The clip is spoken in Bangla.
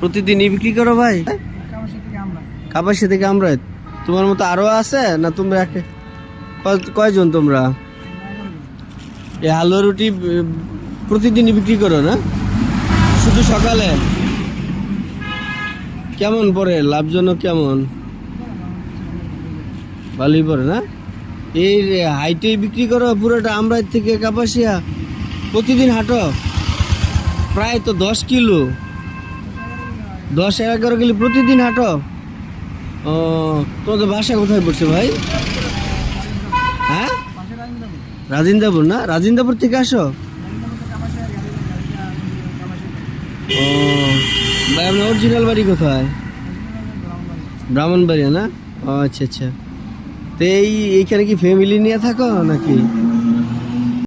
প্রতিদিনই বিক্রি করো ভাই? কাপাসি থেকে আমরা? তোমার মতো আরও আছে না তোমরা কয়জন তোমরা? এই হালুয়া রুটি প্রতিদিনই বিক্রি করো না? শুধু সকালে? কেমন পরে? লাভজনক কেমন? ভালোই পরে না? এই হাইটে বিক্রি করো, পুরোটা আমরা থেকে কাপাসিয়া। প্রতিদিন হাঁটো। প্রায় তো দশ কিলো। দশ এগারো কিলো প্রতিদিন হাঁটো। ও, তোমাদের বাসা কোথায় পড়ছে ভাই? হ্যাঁ? রাজিন্দাপুর না? রাজিন্দাপুর থেকে আসো। ও, ভাই, আপনার অরিজিনাল বাড়ি কোথায়? ব্রাহ্মণবাড়িয়া না? ও আচ্ছা আচ্ছা। তো এই এইখানে কি ফ্যামিলি নিয়ে থাকো নাকি?